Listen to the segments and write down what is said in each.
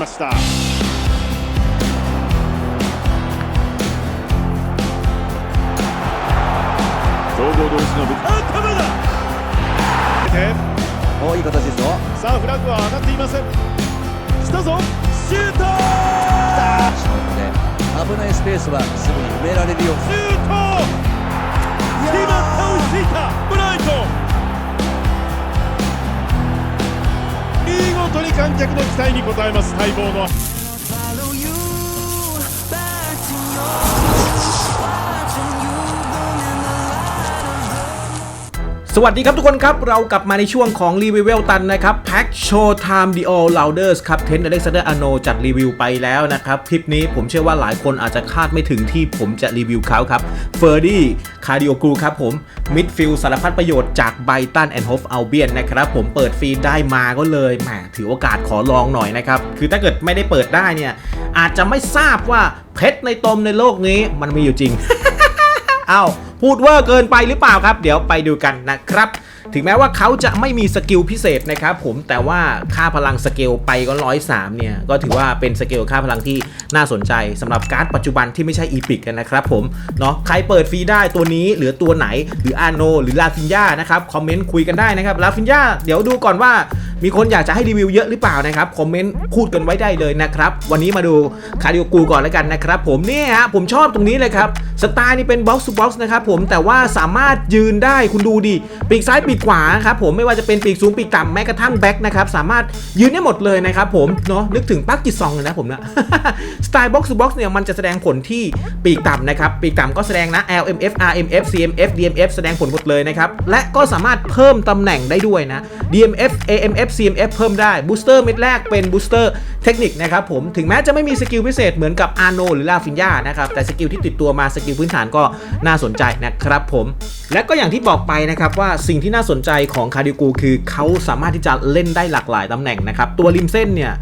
ました。強豪同士のぶあ頭だおいい形ですよ。さあフラッグは上がっていません。来たぞ。シュート!勝負で危ないスペースはすぐに埋められるようにシュート!決まった。追いついた。ブライトン見事に観客の期待に応えます。待望の。 สวัสดีครับทุกคนครับ เรากลับมาในช่วงของรีวิวเวลตันนะครับ Pack Show Time The All Louders ครับเทนอเล็กซานเดอร์อโนจัดรีวิวไปแล้วนะครับ คลิปนี้ผมเชื่อว่าหลายคนอาจจะคาดไม่ถึงที่ผมจะรีวิวเขาครับเฟอร์ดี้คาร์ดิโอกรูครับผมมิดฟิลสารพัดประโยชน์จากไบตันแอนด์โฮฟอัลเบียนนะครับ ผมเปิดฟรีได้มาก็เลยแหมถือโอกาสขอลองหน่อยนะครับ คือถ้าเกิดไม่ได้เปิดได้เนี่ยอาจจะไม่ทราบว่าเพชรในตมในโลกนี้มันมีอยู่จริงอ้าว พูดเวอร์เกินไปหรือเปล่าครับ เดี๋ยวไปดูกันนะครับ ถึงแม้ว่าเขาจะไม่มีสกิลพิเศษนะครับผมแต่ว่าค่าพลังสเกลไปก็ร้อยสามเนี่ย ก็ถือว่าเป็นสเกลค่าพลังที่น่าสนใจสำหรับการ์ดปัจจุบันที่ไม่ใช่อีพิกกันนะครับผมเนาะใครเปิดฟรีได้ตัวนี้หรือตัวไหนหรืออาโนหรือลาฟินยานะครับคอมเมนต์คุยกันได้นะครับลาฟินยาเดี๋ยวดูก่อนว่ามีคนอยากจะให้รีวิวเยอะหรือเปล่านะครับคอมเมนต์พูดกันไว้ได้เลยนะครับวันนี้มาดูคาร์ดิโอกูก่อนแล้วกันนะครับผมเนี่ยฮะผมชอบตรงนี้เลยครับสไตล์นี่เป็นบ็อกซ์บ็อกซ์นะครับผมแต่ว่าสามารถยืนได้คุณดูดิปีกซ้ายปีกขวาครับผมไม่ว่าจะเป็นปีกสูงปีกต่ำแม้กระทั่งแบ็คนะครับสามารถยืนได้หมดเลยนะครับผมเนาะนึกถึงปักจิตซองเลยนะผมนะสไตล์บ็อกซ์บ็อกซ์เนี่ยมันจะแสดงผลที่ปีกต่ำนะครับปีกต่ำก็แสดงนะ LMF RMF CMF DMF แสดงผลหมดเลยนะครับและก็สามารถเพิ่มตำแหน่งได้ด้วยนะ DMF AMF CMF เพิ่มได้บูสเตอร์เม็ดแรกเป็นบูสเตอร์เทคนิคนะครับผมถึงแม้จะไม่มีสกิลพิเศษเหมือนกับอาโนหรือลาฟินยานะครับแต่สกิลที่ติดตัวมาสกิลพื้นฐานก็น่าสนใจนะครับผมและก็อย่างที่บอกไปนะครับว่าสิ่งที่น่าสนใจของคาร์ดิกูคือเขาสามารถที่จะเล่นได้หลากหลายตำแหน่งนะครับ ตัวริมเส้นเนี่ย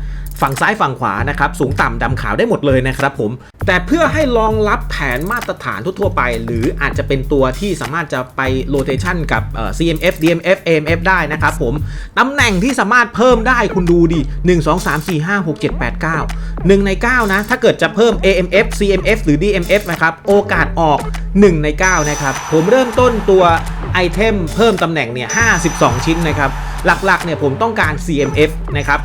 ฝั่งซ้ายฝั่งขวานะครับสูงต่ำดำขาวได้หมดเลยนะครับผม แต่เพื่อให้รองรับแผนมาตรฐานทั่วไป หรืออาจจะเป็นตัวที่สามารถจะไปโรเ t ชันกับเอ่อ CMF DMF AMF ได้นะครับผมตำแหน่งที่สามารถเพิ่มได้คุณดูดิ 1 2 3 4 5 6 7 8 9 1 ใน 9 นะ ถ้าเกิดจะเพิ่ม AMF CMF หรือ DMF นะครับ โอกาสออก 1 ใน 9 นะครับ ผมเริ่มต้นตัว ไอเทมเพิ่มตำแหน่งเนี่ย52 ชิ้นนะครับ หลักๆเนี่ยผมต้องการ CMF นะครับ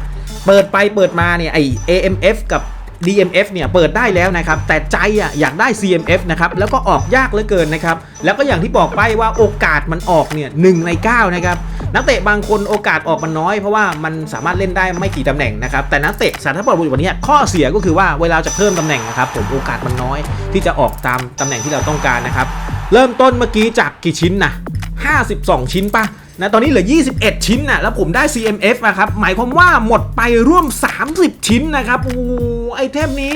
เปิดไปเปิดมาเนี่ยไอ AMF กับ DMF เนี่ยเปิดได้แล้วนะครับ แต่ใจอะอยากได้ CMF นะครับ แล้วก็ออกยากเหลือเกินนะครับ แล้วก็อย่างที่บอกไปว่าโอกาสมันออกเนี่ยหใน 9 นะครับ นักเตะบางคนโอกาสออกมันน้อยเพราะว่ามันสามารถเล่นได้ไม่กี่ตำแหน่งนะครับ แต่นักเตะสารทัพบอลวันนี้ข้อเสียก็คือว่าเวลาจะเพิ่มตำแหน่งนะครับผมโอกาสมันน้อยที่จะออกตามตำแหน่งที่เราต้องการนะครับ เริ่มต้นเมื่อกี้จากกี่ชิ้นนะ52 ชิ้นปะนะตอนนี้เหลือ 21 ชิ้นนะแล้วผมได้ CMF นะครับ หมายความว่าหมดไปร่วม 30 ชิ้นนะครับโอ้ไอเทมนี้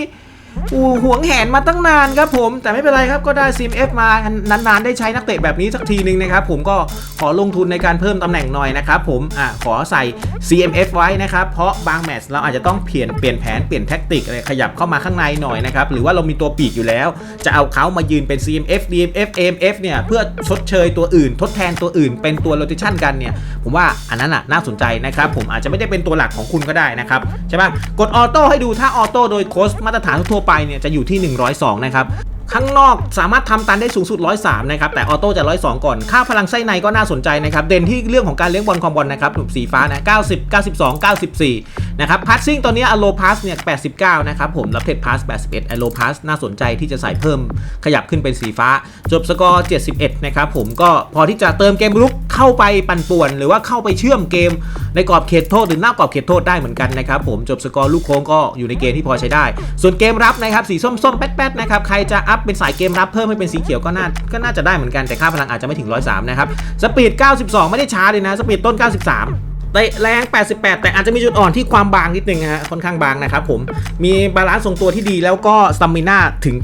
อู้หวงแหนมาตั้งนานครับผม แต่ไม่เป็นไรครับก็ได้ CMF มานานๆ ได้ใช้นักเตะแบบนี้สักทีนึงนะครับผมก็ขอลงทุนในการเพิ่มตำแหน่งหน่อยนะครับผมอ่าขอใส่ CMF ไว้นะครับ เพราะบางแมตช์เราอาจจะต้องเปลี่ยนเปลี่ยนแผนเปลี่ยนแท็กติกอะไรขยับเข้ามาข้างในหน่อยนะครับ หรือว่าเรามีตัวปีกอยู่แล้ว จะเอาเขามายืนเป็น CMF DMF AMF เนี่ยเพื่อชดเชยตัวอื่น ทดแทนตัวอื่น เป็นตัว rotation กันเนี่ยผมว่าอันนั้นน่ะน่าสนใจนะครับผมอาจจะไม่ได้เป็นตัวหลักของคุณก็ได้นะครับใช่ปะกดออโต้ให้ดูถ้าออโต้โดยโค้ชมาตรฐานทั่วไปเนี่ยจะอยู่ที่ 102 นะครับข้างนอกสามารถทำตันได้สูงสุด 103 นะครับ แต่ออโต้จะ 102 ก่อน ค่าพลังไส้ในก็น่าสนใจนะครับ เด่นที่เรื่องของการเลี้ยงบอลคอมบอลนะครับหนุบสีฟ้านะ 90 92 94 นะครับพาสซิ่งตอนนี้อโลพาสเนี่ย89 นะครับผมแล้วเพจพาส81อโลพาสน่าสนใจที่จะใส่เพิ่มขยับขึ้นเป็นสีฟ้า จบสกอร์71 นะครับผมก็พอที่จะเติมเกมรุกเข้าไปปั่นป่วน หรือว่าเข้าไปเชื่อมเกมในกรอบเขตโทษหรือนอกกรอบเขตโทษได้เหมือนกันนะครับผมจบสกอร์ลูกโค้งก็อยู่ในเกณฑ์ที่พอใช้ได้ ส่วนเกมรับนะครับสีส้มๆแป๊ดๆนะครับใครจะอัพเป็นสายเกมรับเพิ่มให้เป็นสีเขียวก็น่าก็น่าจะได้เหมือนกันแต่ค่าพลังอาจจะไม่ถึง103นะครับสปีด92 ไม่ได้ช้าเลยนะสปีดต้น 93 เตะแรง 88 แต่อาจจะมีจุดอ่อนที่ความบางนิดนึงฮะค่อนข้างบางนะครับผมมีบาลานซ์ทรงตัวที่ดีแล้วก็สตามิน่าถึง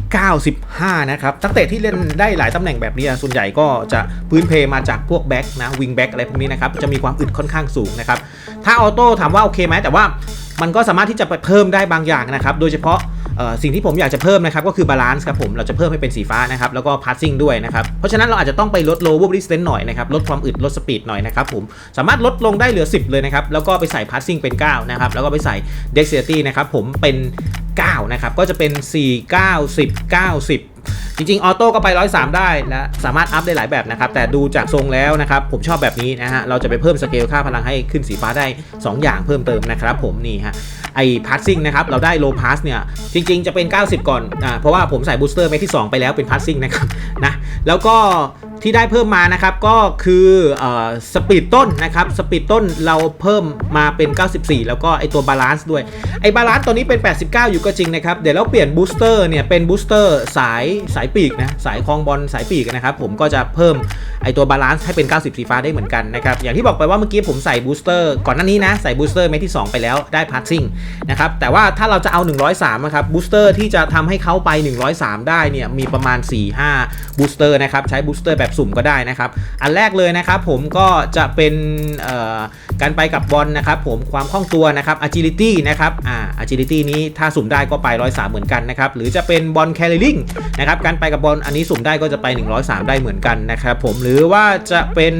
95 นะครับนักเตะที่เล่นได้หลายตำแหน่งแบบนี้ส่วนใหญ่ก็จะพื้นเพมาจากพวกแบ็กนะวิงแบ็กอะไรพวกนี้นะครับจะมีความอึดค่อนข้างสูงนะครับถ้าออโต้ถามว่าโอเคไหมแต่ว่ามันก็สามารถที่จะเพิ่มได้บางอย่างนะครับโดยเฉพาะ สิ่งที่ผมอยากจะเพิ่มนะครับก็คือบาลานซ์ครับผมเราจะเพิ่มให้เป็นสีฟ้านะครับแล้วก็พาสซิ่งด้วยนะครับเพราะฉะนั้นเราอาจจะต้องไปลดโลว์บริสเทนหน่อยนะครับลดความอึดลดสปีดหน่อยนะครับผมสามารถลดลงได้เหลือ 10 เลยนะครับแล้วก็ไปใส่พาสซิ่งเป็น9นะครับแล้วก็ไปใส่ dexterity นะครับผมเป็น9นะครับก็จะเป็น 4 9 10 90 จริงๆ ออโต้ก็ไป 103 ได้และสามารถอัพได้หลายแบบนะครับ แต่ดูจากทรงแล้วนะครับ ผมชอบแบบนี้นะฮะ เราจะไปเพิ่มสเกลค่าพลังให้ขึ้นสีฟ้าได้ 2 อย่างเพิ่มเติมนะครับผมนี่ฮะไอ้พาสซิ่งนะครับเราได้โลพาสเนี่ยจริงๆ จะเป็น 90 ก่อนอ่าเพราะว่าผมใส่บูสเตอร์เมที่ 2 ไปแล้วเป็นพาสซิ่งนะครับนะแล้วก็ที่ได้เพิ่มมานะครับก็คือสปีดต้นนะครับสปีดต้นเราเพิ่มมาเป็น 94 แล้วก็ไอตัวบาลานซ์ด้วยไอบาลานซ์ตอนนี้เป็น 89 อยู่ก็จริงนะครับเดี๋ยวเราเปลี่ยนบูสเตอร์เนี่ยเป็นบูสเตอร์สายสายปีกนะสายคลองบอลสายปีกนะครับผมก็จะเพิ่มไอตัวบาลานซ์ให้เป็น 90 สีฟ้าได้เหมือนกันนะครับอย่างที่บอกไปว่าเมื่อกี้ผมใส่บูสเตอร์ก่อนหน้านี้นะใส่บูสเตอร์เม็ดที่ 2 ไปแล้วได้พาสซิ่งนะครับแต่ว่าถ้าเราจะเอา 103นะครับบูสเตอร์ที่จะทำให้เขาไป 103 ได้เนี่ยมีประมาณ 4-5บูสเตอร์นะครับใช้บูสเตอร์แบบสุ่มก็ได้นะครับอันแรกเลยนะครับผมก็จะเป็นการไปกับบอลนะครับผมความคล่องตัวนะครับ agility นะครับอ่า agility นี้ถ้าสุ่มได้ก็ไป 103 เหมือนกันนะครับหรือจะเป็นบอล carrying นะครับการไปกับบอลอันนี้สุ่มได้ก็จะไป 103 ได้เหมือนกันนะครับผมหรือว่าจะเป็น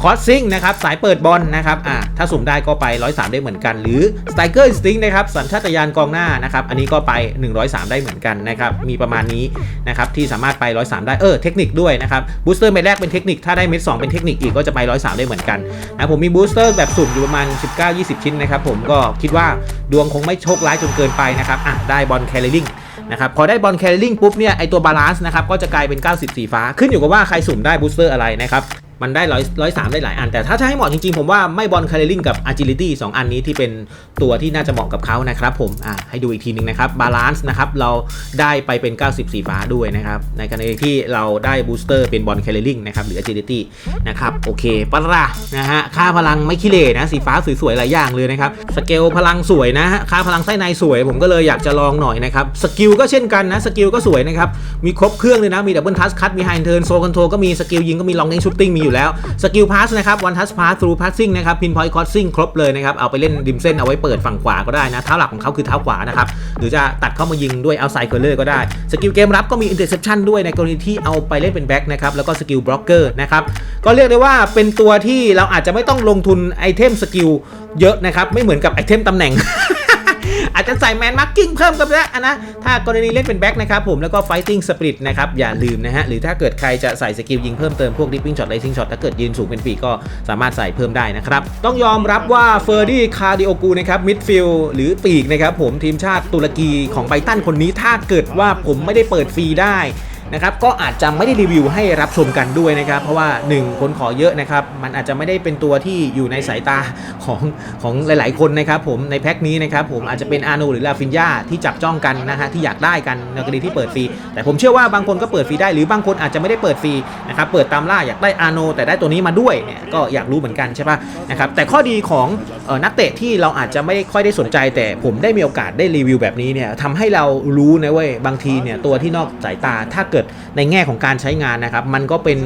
crossing นะครับสายเปิดบอลนะครับอ่าถ้าสุ่มได้ก็ไป 103 ได้เหมือนกัน หรือ striker instinct นะครับสัญชาตญาณกองหน้านะครับอันนี้ก็ไป 103 ได้เหมือนกันนะครับมีประมาณนี้นะครับที่สามารถไป 103 ได้เออเทคนิคด้วยนะครับบูสเตอร์เม็ดแรกเป็นเทคนิคถ้าได้เม็ด2เป็นเทคนิคอีกก็จะไป 103 ได้เหมือนกันนะผมมีบูสเตอร์แบบสุ่มอยู่ประมาณ 19-20 ชิ้นนะครับผมก็คิดว่าดวงคงไม่โชคร้ายจนเกินไปนะครับอะได้บอลแคลริง นะครับพอได้บอลแคลริ่งปุ๊บเนี่ยไอตัวบาลานซ์นะครับก็จะกลายเป็น 90 สีฟ้า ขึ้นอยู่กับว่าใครสุ่มได้บูสเตอร์อะไรนะครับ มันได้ร้อยร้อยสามได้หลายอัน แต่ถ้าจะให้เหมาะจริงๆ ผมว่าไม่บอลคาร์ลิงกับ agility 2 อันนี้ที่เป็นตัวที่น่าจะเหมาะกับเขานะครับผมอะให้ดูอีกทีหนึงนะครับบาลานซ์นะครับเราได้ไปเป็น 90 สีฟ้าด้วยนะครับ ในกรณีที่เราได้บูสเตอร์เป็นบอลคาร์ลิงนะครับหรือ agility นะครับโอเคปะละนะฮะค่าพลังไม่ขี้เหร่นะสีฟ้าสวยๆหลายอย่างเลยนะครับสเกลพลังสวยนะฮะค่าพลังไส้ในสวย ผมก็เลยอยากจะลองหน่อยนะครับสกิลก็เช่นกันนะสกิลก็สวยนะครับมีครบเครื่องเลยนะมีดับเบิลทัชคัตมีไฮเทิร์นโซคอนโทรก็มีสกิลยิงก็มีลองเน้นชูตติ้งมีอยู่แล้วสกิลพาสนะครับวันทัชพาสทรูพาสซิ่งนะครับพินพอยต์คอร์ซิ่งครบเลยนะครับเอาไปเล่นริมเส้นเอาไว้เปิดฝั่งขวาก็ได้นะเท้าหลักของเขาคือเท้าขวานะครับหรือจะตัดเข้ามายิงด้วยเอาไซเคอร์เลอร์ก็ได้สกิลเกมรับก็มีอินเตอร์เซปชันด้วยในกรณีที่เอาไปเล่นเป็นแบ็กนะครับแล้วก็สกิลบล็อกเกอร์นะครับก็เรียกได้ว่าเป็นตัวที่เราอาจจะไม่ต้องลงทุนไอเทมสกิลเยอะนะครับไม่เหมือนกับไอเทมตำแหน่ง อาจจะใส่แมนมาร์กิ้งเพิ่มกันแล้วนะถ้ากรณีเล่นเป็นแบ็คนะครับผมแล้วก็ไฟติ้งสปริตนะครับอย่าลืมนะฮะหรือถ้าเกิดใครจะใส่สกิลยิงเพิ่มเติมพวกดิฟฟิ้งช็อตไลซิ่งช็อตถ้าเกิดยืนสูงเป็นปีกก็สามารถใส่เพิ่มได้นะครับต้องยอมรับว่าเฟอร์ดี้คาร์ดิโอกูนะครับมิดฟิลหรือปีกนะครับผมทีมชาติตุรกีของไบตันคนนี้ถ้าเกิดว่าผมไม่ได้เปิดฟรีได้ นะครับก็อาจจะไม่ได้รีวิวให้รับชมกันด้วยนะครับ เพราะว่า 1 คนขอเยอะนะครับ มันอาจจะไม่ได้เป็นตัวที่อยู่ในสายตาของของหลาย ๆ คนนะครับ ผมในแพ็คนี้นะครับผมอาจจะเป็นอาโนหรือลาฟินยาที่จับจ้องกันนะฮะที่อยากได้กันในกรณีที่เปิดฟรีแต่ผมเชื่อว่าบางคนก็เปิดฟรีได้หรือบางคนอาจจะไม่ได้เปิดฟรีนะครับเปิดตามล่าอยากได้อาโนแต่ได้ตัวนี้มาด้วยเนี่ยก็อยากรู้เหมือนกันใช่ปะนะครับแต่ข้อดีของออนักเตะที่เราอาจจะไม่ค่อยได้สนใจ แต่ผมได้มีโอกาสได้รีวิวแบบนี้เนี่ยทำให้เรารู้นะเว้ยบางทีเนี่ยตัวที่นอกสายตาถ้าเกิดในแง่ของการใช้งานนะครับ มันก็เป็น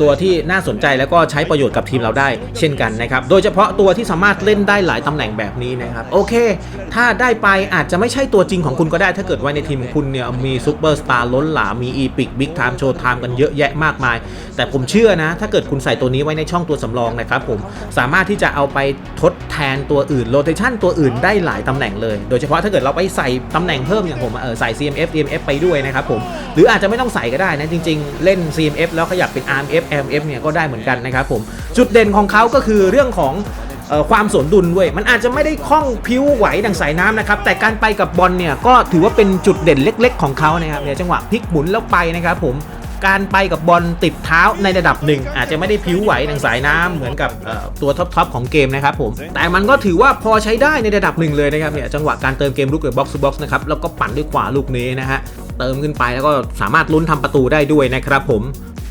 ตัวที่น่าสนใจแล้วก็ใช้ประโยชน์กับทีมเราได้เช่นกันนะครับ โดยเฉพาะตัวที่สามารถเล่นได้หลายตำแหน่งแบบนี้นะครับ โอเค ถ้าได้ไปอาจจะไม่ใช่ตัวจริงของคุณก็ได้ ถ้าเกิดไว้ในทีมของคุณเนี่ยมีซูเปอร์สตาร์ล้นหลามมีอีพิกบิ๊กไทม์โชว์ไทม์กันเยอะแยะมากมาย แต่ผมเชื่อนะ ถ้าเกิดคุณใส่ตัวนี้ไว้ในช่องตัวสำรองนะครับผมสามารถที่จะเอาไปทดแทนตัวอื่นโรเ t ชันตัวอื่นได้หลายตำแหน่งเลย โดยเฉพาะถ้าเกิดเราไปใส่ตำแหน่งเพิ่มอย่างผมเออใส่ CMF DMF ไปด้วยนะครับผมหรืออาจจะไม่ต้องใส่ก็ได้นะจริง ๆ เล่น CMF แล้วขยับเป็น RMF LMF เนี่ยก็ได้เหมือนกันนะครับผมจุดเด่นของเขาก็คือเรื่องของออความสมดุลด้วย มันอาจจะไม่ได้คล่องพิ้วไหวดังสายน้ำนะครับ แต่การไปกับบอลเนี่ยก็ถือว่าเป็นจุดเด่นเล็ก ๆ ของเขานะครับเนี่ยจังหวะพลิกหมุนแล้วไปนะครับผมการไปกับบอลติดเท้าในระดับหนึ่ง อาจจะไม่ได้พิ้วไหวดังสายน้ำเหมือนกับตัวท็อปๆของเกมนะครับผมแต่มันก็ถือว่าพอใช้ได้ในระดับหนึ่งเลยนะครับเนี่ยจังหวะการเติมเกมลุกหรือบ็อกซ์บ็อกซ์นะครับแล้วก็ปั่นด้วยขวาลูกนี้นะฮะ เติมขึ้นไปแล้วก็สามารถลุ้นทำประตูได้ด้วยนะครับผม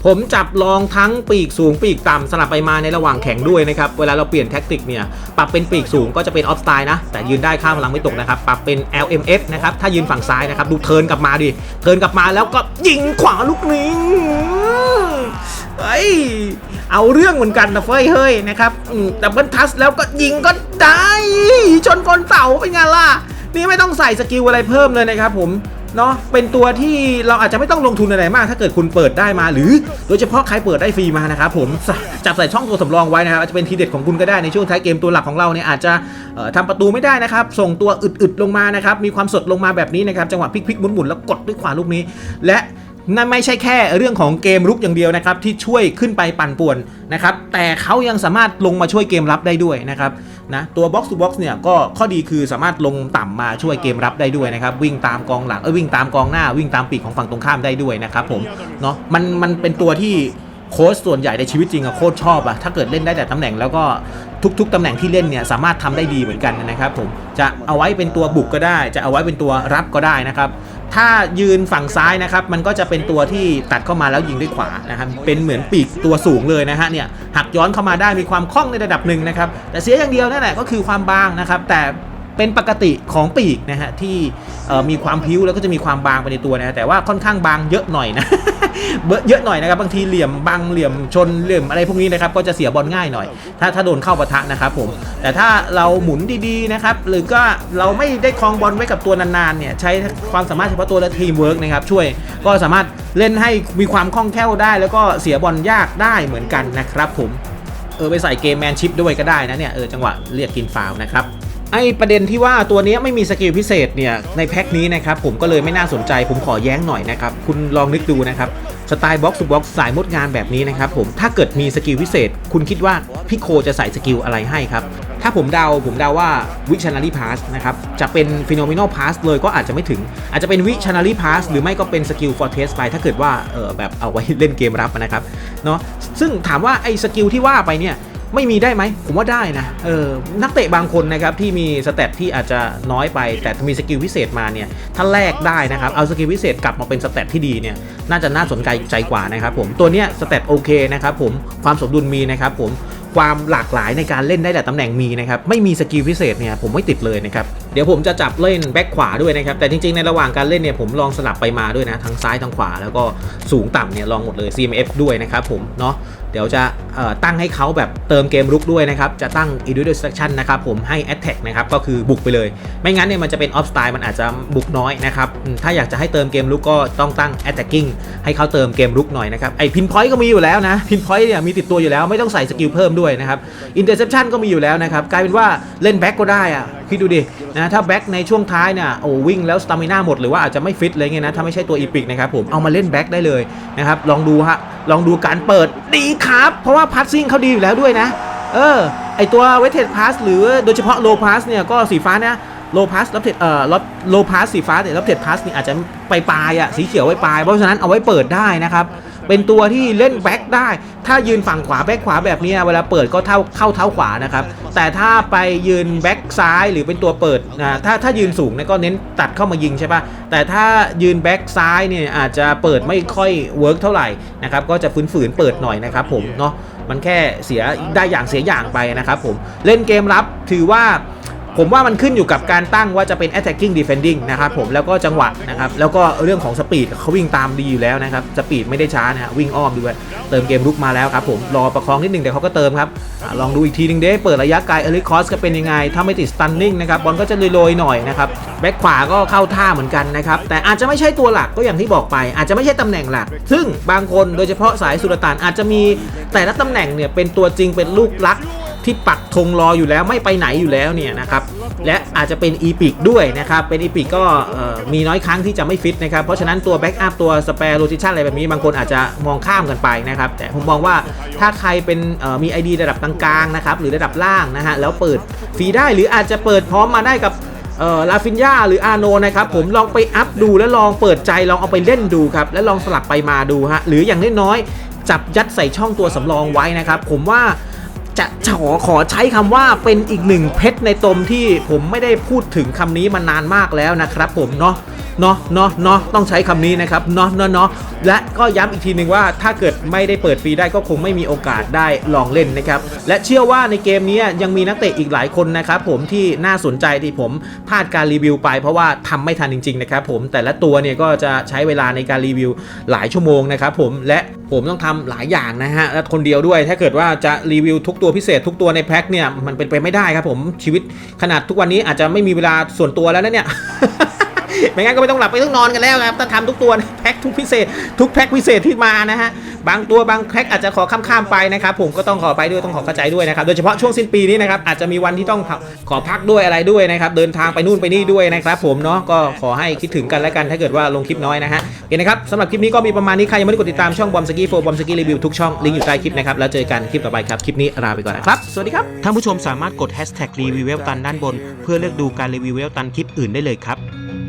ผมจับลองทั้งปีกสูงปีกต่ำสลับไปมาในระหว่างแข่งด้วยนะครับ เวลาเราเปลี่ยนแท็กติกเนี่ย ปรับเป็นปีกสูงก็จะเป็นออฟสไตล์นะ แต่ยืนได้ค่าพลังไม่ตกนะครับ ปรับเป็น LMF นะครับ ถ้ายืนฝั่งซ้ายนะครับ ดูเทิร์นกลับมาดิ เทิร์นกลับมาแล้วก็ยิงขวาลูกนี้เฮ้ยเอาเรื่องเหมือนกันนะเฟ้ยเฮ้ยนะครับอืมแต่เบิลทัสแล้วก็ยิงก็ได้ ชนกลเสาเป็นไงล่ะนี่ไม่ต้องใส่สกิลอะไรเพิ่มเลยนะครับผม เนาะเป็นตัวที่เราอาจจะไม่ต้องลงทุนอะไรมาก ถ้าเกิดคุณเปิดได้มา หรือโดยเฉพาะใครเปิดได้ฟรีมานะครับผมจับใส่ช่องตัวสำรองไว้นะครับอาจจะเป็นทีเด็ดของคุณก็ได้ในช่วงท้ายเกมตัวหลักของเราเนี่ยอาจจะเอ่อทำประตูไม่ได้นะครับ ส่งตัวอึดๆลงมานะครับมีความสดลงมาแบบนี้นะครับจังหวะพลิกๆหมุนๆแล้วกดด้วยขวาลูกนี้ และนั่นไม่ใช่แค่เรื่องของเกมรุกอย่างเดียวนะครับที่ช่วยขึ้นไปปั่นป่วนนะครับแต่เขายังสามารถลงมาช่วยเกมรับได้ด้วยนะครับ นะตัว box to box เนี่ยก็ข้อดีคือสามารถลงต่ำมาช่วยเกมรับได้ด้วยนะครับวิ่งตามกองหลังเอ้ยวิ่งตามกองหน้าวิ่งตามปีกของฝั่งตรงข้ามได้ด้วยนะครับผมเนาะมันมันเป็นตัวที่โค้ชส่วนใหญ่ในชีวิตจริงอะโคตรชอบอะถ้าเกิดเล่นได้แต่ตำแหน่งแล้วก็ทุกๆตำแหน่งที่เล่นเนี่ยสามารถทำได้ดีเหมือนกันนะครับผมจะเอาไว้เป็นตัวบุกก็ได้ จะเอาไว้เป็นตัวรับก็ได้นะครับ ถ้ายืนฝั่งซ้ายนะครับ มันก็จะเป็นตัวที่ตัดเข้ามาแล้วยิงด้วยขวานะครับ เป็นเหมือนปีกตัวสูงเลยนะฮะเนี่ยหักย้อนเข้ามาได้มีความคล่องในระดับหนึ่งนะครับ แต่เสียอย่างเดียวนั่นแหละก็คือความบางนะครับ แต่ เป็นปกติของปีกนะฮะที่มีความพิ้วแล้วก็จะมีความบางไปในตัวนะฮะแต่ว่าค่อนข้างบางเยอะหน่อยนะเบอะเยอะหน่อยนะครับบางทีเหลี่ยมบังเหลี่ยมชนเหลี่ยมอะไรพวกนี้นะครับก็จะเสียบอลง่ายหน่อย ถ้าถ้าโดนเข้าปะทะนะครับผมแต่ถ้าเราหมุนดีๆนะครับหรือก็เราไม่ได้คลองบอลไว้กับตัวนานๆเนี่ยใช้ความสามารถเฉพาะตัวและทีมเวิร์กนะครับช่วยก็สามารถเล่นให้มีความคล่องแคล่วได้ แล้วก็เสียบอลยากได้เหมือนกันนะครับผมเออไปใส่เกมแมนชิพด้วยก็ได้นะเนี่ยเออจังหวะเรียกกินฟาวนะครับ ไอประเด็นที่ว่าตัวนี้ไม่มีสกิลพิเศษเนี่ยในแพ็คนี้นะครับผมก็เลยไม่น่าสนใจผมขอแย้งหน่อยนะครับคุณลองนึกดูนะครับสไตล์บ็อกซ์บ็อกซ์สายมดงานแบบนี้นะครับผมถ้าเกิดมีสกิลพิเศษ คุณคิดว่าพี่โคจะใส่สกิลอะไรให้ครับถ้าผมเดาผมเดาว่าวิช a นารีพาสนะครับจะเป็นฟิโนเมิ n อลพาสเลยก็อาจจะไม่ถึง อาจจะเป็นวิช a นารีพาสหรือไม่ก็เป็นสกิลฟอร์เทสไปถ้าเกิดว่าเออแบบเอาไว้เล่นเกมรับนะครับเนาะซึ่งถามว่าไอ้สกิลที่ว่าไปเนี่ย ไม่มีได้ไหมผมว่าได้นะเออนักเตะบางคนนะครับที่มีสเตตที่อาจจะน้อยไป แต่มีสกิลพิเศษมาเนี่ยถ้าแลกได้นะครับเอาสกิลพิเศษกลับมาเป็นสเตตที่ดีเนี่ยน่าจะน่าสนใจใจกว่านะครับผมตัวเนี้ยสเตตโอเคนะครับผมความสมดุลมีนะครับผมความหลากหลายในการเล่นได้แต่ตำแหน่งมีนะครับไม่มีสกิลพิเศษเนี่ยผมไม่ติดเลยนะครับเดี๋ยวผมจะจับเล่นแบ็คขวาด้วยนะครับแต่จริงๆในระหว่างการเล่นเนี่ยผมลองสลับไปมาด้วยนะทั้งซ้ายทั้งขวาแล้วก็สูงต่ำเนี่ยลองหมดเลย CMF ด้วยนะครับผมเนาะ เดี๋ยวจะตั้งให้เขาแบบเติมเกมรุกด้วยนะครับ จะตั้ง individual destruction นะครับผมให้ attack นะครับ ก็คือบุกไปเลย ไม่งั้นเนี่ยมันจะเป็น off style มันอาจจะบุกน้อยนะครับ ถ้าอยากจะให้เติมเกมรุกก็ต้องตั้ง attacking ให้เขาเติมเกมรุกหน่อยนะครับ ไอ pin point ก็มีอยู่แล้วนะ pin point เนี่ยมีติดตัวอยู่แล้ว ไม่ต้องใส่สกิลเพิ่มด้วยนะครับ interception ก็มีอยู่แล้วนะครับ กลายเป็นว่าเล่นแบ็กก็ได้อะคิดดูดินะถ้าแบ็กในช่วงท้ายเนี่ยโอ้วิ่งแล้วสตามิน่าหมดหรือว่าอาจจะไม่ฟิตเลยเงี้ยนะถ้าไม่ใช่ตัวอีพิกนะครับผมเอามาเล่นแบ็กได้เลยนะครับลองดูฮะลองดูการเปิดดีครับ เพราะว่าพั s ซิ่งเขาดีอยู่แล้วด้วยนะ เออไอตัวเวทเทดพาสหรือโดยเฉพาะโลพาสเนี่ยก็สีฟ้านะโลพาสรับเทดเอ่อรับโลพาสสีฟ้าเนี่ยรับเทดพาสนี่อาจจะไปปลายอะสีเขียวไว้ปลายเพราะฉะนั้นเอาไว้เปิดได้นะครับเป็นตัวที่เล่นแบ็กได้ ถ้ายืนฝั่งขวาแบ็กขวาแบบนี้เวลาเปิดก็เท่าเข้าเท้าขวานะครับ แต่ถ้าไปยืนแบ็กซ้ายหรือเป็นตัวเปิดอ่าถ้าถ้ายืนสูงเนี่ยก็เน้นตัดเข้ามายิงใช่ปะแต่ถ้ายืนแบ็กซ้ายเนี่ยอาจจะเปิดไม่ค่อยเวิร์กเท่าไหร่นะครับก็จะฝืนๆเปิดหน่อยนะครับผมเนาะมันแค่เสียได้อย่างเสียอย่างไปนะครับผมเล่นเกมรับถือว่า ผมว่ามันขึ้นอยู่กับการตั้งว่าจะเป็น attacking defending นะครับผมแล้วก็จังหวะนะครับแล้วก็เรื่องของสปีดเขาวิ่งตามดีอยู่แล้วนะครับสปีดไม่ได้ช้านะฮะวิ่งอ้อมด้วยเติมเกมลุกมาแล้วครับผมรอประคองนิดนึงเดี๋ยวเขาก็เติมครับลองดูอีกทีนึงเด้เปิดระยะไกลเอลิคอสก็เป็นยังไง ถ้าไม่ติด stunning นะครับบอลก็จะโรยๆหน่อยนะครับแบ็คขวาก็เข้าท่าเหมือนกันนะครับแต่อาจจะไม่ใช่ตัวหลักก็อย่างที่บอกไป อาจจะไม่ใช่ตำแหน่งหลัก ซึ่งบางคนโดยเฉพาะสายสุลต่านอาจจะมีแต่ละตำแหน่งเนี่ยเป็นตัวจริงเป็นลูกลัก ที่ปักธงรออยู่แล้วไม่ไปไหนอยู่แล้วเนี่ยนะครับและอาจจะเป็นอีพิกด้วยนะครับเป็นอีพิกก็มีน้อยครั้งที่จะไม่ฟิตนะครับเพราะฉะนั้นตัวแบ็กอัพตัวสเปรโรติชันอะไรแบบนี้บางคนอาจจะมองข้ามกันไปนะครับแต่ผมมองว่าถ้าใครเป็นเอ่อมี ID ระดับกลางๆนะครับหรือระดับล่างนะฮะแล้วเปิดฟรีได้หรืออาจจะเปิดพร้อมมาได้กับลาฟินยาหรืออาโนนะครับผมลองไปอัพดูแล้วลองเปิดใจลองเอาไปเล่นดูครับแล้วลองสลับไปมาดูฮะหรืออย่างน้อยๆจับยัดใส่ช่องตัวสำรองไว้นะครับผมว่า จะขอขอใช้คำว่าเป็นอีกหนึ่งเพชรในตมที่ผมไม่ได้พูดถึงคำนี้มานานมากแล้วนะครับผมเนาะเนาะเนาะเนาะต้องใช้คำนี้นะครับเนาะเนาะเนาะและก็ย้ำอีกทีหนึ่งว่าถ้าเกิดไม่ได้เปิดฟรีได้ก็คงไม่มีโอกาสได้ลองเล่นนะครับ และเชื่อว่าในเกมนี้ยังมีนักเตะอีกหลายคนนะครับผมที่น่าสนใจที่ผมพลาดการรีวิวไป เพราะว่าทำไม่ทันจริงๆนะครับผมแต่ละตัวเนี่ยก็จะใช้เวลาในการรีวิวหลายชั่วโมงนะครับผมและ ผมต้องทำหลายอย่างนะฮะและคนเดียวด้วย ถ้าเกิดว่าจะรีวิวทุกตัวตัวพิเศษทุกตัวในแพ็คเนี่ยมันเป็นไปไม่ได้ครับผมชีวิตขนาดทุกวันนี้อาจจะไม่มีเวลาส่วนตัวแล้วนะเนี่ย ไม่งั้นก็ไม่ต้องหลับไปต้องนอนกันแล้วครับต้องทำทุกตัวแพ็คทุกพิเศษ ทุกแพ็คพิเศษที่มานะฮะบางตัวบางแพ็คอาจจะขอข้ามๆไปนะครับผมก็ต้องขอไปด้วยต้องขอเข้าใจด้วยนะครับโดยเฉพาะช่วงสิ้นปีนี้นะครับอาจจะมีวันที่ต้องขอพักด้วยอะไรด้วยนะครับเดินทางไปนู่นไปนี่ด้วยนะครับผมเนาะก็ขอให้คิดถึงกันแล้วกันถ้าเกิดว่าลงคลิปน้อยนะฮะโอเคนะครับสำหรับคลิปนี้ก็มีประมาณนี้ใครยังไม่ได้กดติดตามช่องบอมสกี้โฟบอมสกี้รีวิวทุกช่องลิงก์อยู่ใต้คลิปนะครับแล้วเจอกันคลิปต่อไปครับคลิปนี้ลาไปก่อนนะครับสวัสดีครับท่านผู้ชมสามารถกดแฮชแท็กรีวิวเวลตันด้านบน เพื่อเลือกดูการรีวิวเวลตันคลิปอื่นได้เลยครับ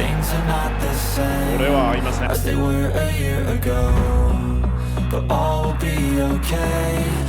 こ same れは合いません